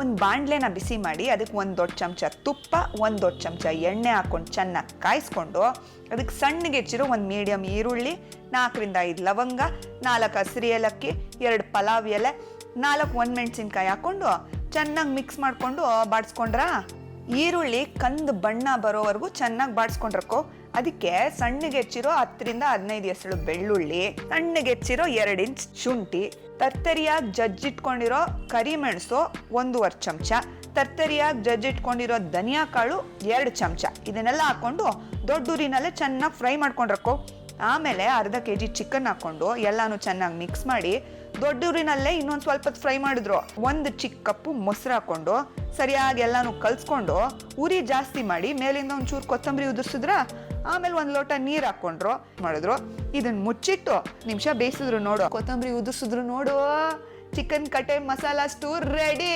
ಒಂದು ಬಾಣಲೆನ ಬಿಸಿ ಮಾಡಿ ಅದಕ್ಕೆ ಒಂದು ದೊಡ್ಡ ಚಮಚ ತುಪ್ಪ, ಒಂದು ದೊಡ್ಡ ಚಮಚ ಎಣ್ಣೆ ಹಾಕ್ಕೊಂಡು ಚೆನ್ನಾಗಿ ಕಾಯಿಸ್ಕೊಂಡು ಅದಕ್ಕೆ ಸಣ್ಣಗೆ ಹೆಚ್ಚಿರೋ ಒಂದು ಮೀಡಿಯಮ್ ಈರುಳ್ಳಿ, ನಾಲ್ಕರಿಂದ ಐದು ಲವಂಗ, ನಾಲ್ಕು ಹಸಿರಿ ಏಲಕ್ಕಿ, ಎರಡು ಪಲಾವ್ ಎಲೆ, ನಾಲ್ಕು ಒಂದು ಮೆಣಸಿನ್ಕಾಯಿ ಹಾಕ್ಕೊಂಡು ಚೆನ್ನಾಗಿ ಮಿಕ್ಸ್ ಮಾಡಿಕೊಂಡು ಬಾಡಿಸ್ಕೊಂಡ್ರಾ? ಈರುಳ್ಳಿ ಕಂದು ಬಣ್ಣ ಬರೋವರೆಗೂ ಚೆನ್ನಾಗಿ ಬಾಡಿಸ್ಕೊಂಡಿರ್ಕೋ ಅದಕ್ಕೆ ಸಣ್ಣಗೆ ಹೆಚ್ಚಿರೋ ಹತ್ತರಿಂದ ಹದಿನೈದು ಎಸಳು ಬೆಳ್ಳುಳ್ಳಿ ಸಣ್ಣಗೆ ಹೆಚ್ಚಿರೋ ಎರಡು ಇಂಚ್ ಶುಂಠಿ, ತರ್ತರಿಯಾಗಿ ಜಜ್ಜಿಟ್ಕೊಂಡಿರೋ ಕರಿಮೆಣಸು ಒಂದೂವರೆ ಚಮಚ, ತರ್ತರಿಯಾಗಿ ಜಜ್ಜಿಟ್ಕೊಂಡಿರೋ ಧನಿಯಾ ಕಾಳು ಎರಡು ಚಮಚ. ಇದನ್ನೆಲ್ಲ ಹಾಕೊಂಡು ದೊಡ್ಡ ಉರಿನಲ್ಲೇ ಚೆನ್ನಾಗಿ ಫ್ರೈ ಮಾಡ್ಕೊಂಡ್ರಕ್ಕೋ. ಆಮೇಲೆ ಅರ್ಧ ಕೆ ಜಿ ಚಿಕನ್ ಹಾಕ್ಕೊಂಡು ಎಲ್ಲಾನು ಚೆನ್ನಾಗಿ ಮಿಕ್ಸ್ ಮಾಡಿ ದೊಡ್ಡ ಉರಿನಲ್ಲೇ ಇನ್ನೊಂದು ಸ್ವಲ್ಪ ಫ್ರೈ ಮಾಡಿದ್ರು. ಒಂದು ಚಿಕ್ಕ ಕಪ್ಪು ಮೊಸರು ಹಾಕೊಂಡು, ಸರಿಯಾಗಿ ಎಲ್ಲಾನು ಕಲ್ಸ್ಕೊಂಡು, ಉರಿ ಜಾಸ್ತಿ ಮಾಡಿ, ಮೇಲಿಂದ ಒಂಚೂರು ಕೊತ್ತಂಬರಿ ಉದುರ್ಸಿದ್ರ, ಆಮೇಲೆ ಒಂದು ಲೋಟ ನೀರು ಹಾಕೊಂಡ್ರು, ಮಾಡಿದ್ರು. ಇದನ್ನ ಮುಚ್ಚಿಟ್ಟು ನಿಮಿಷ ಬೇಯಿಸಿದ್ರು ನೋಡು. ಕೊತ್ತಂಬರಿ ಉದುರ್ಸಿದ್ರು ನೋಡು. ಚಿಕನ್ ಕಟೆ ಮಸಾಲಾ ಸ್ಟೂ ರೆಡಿ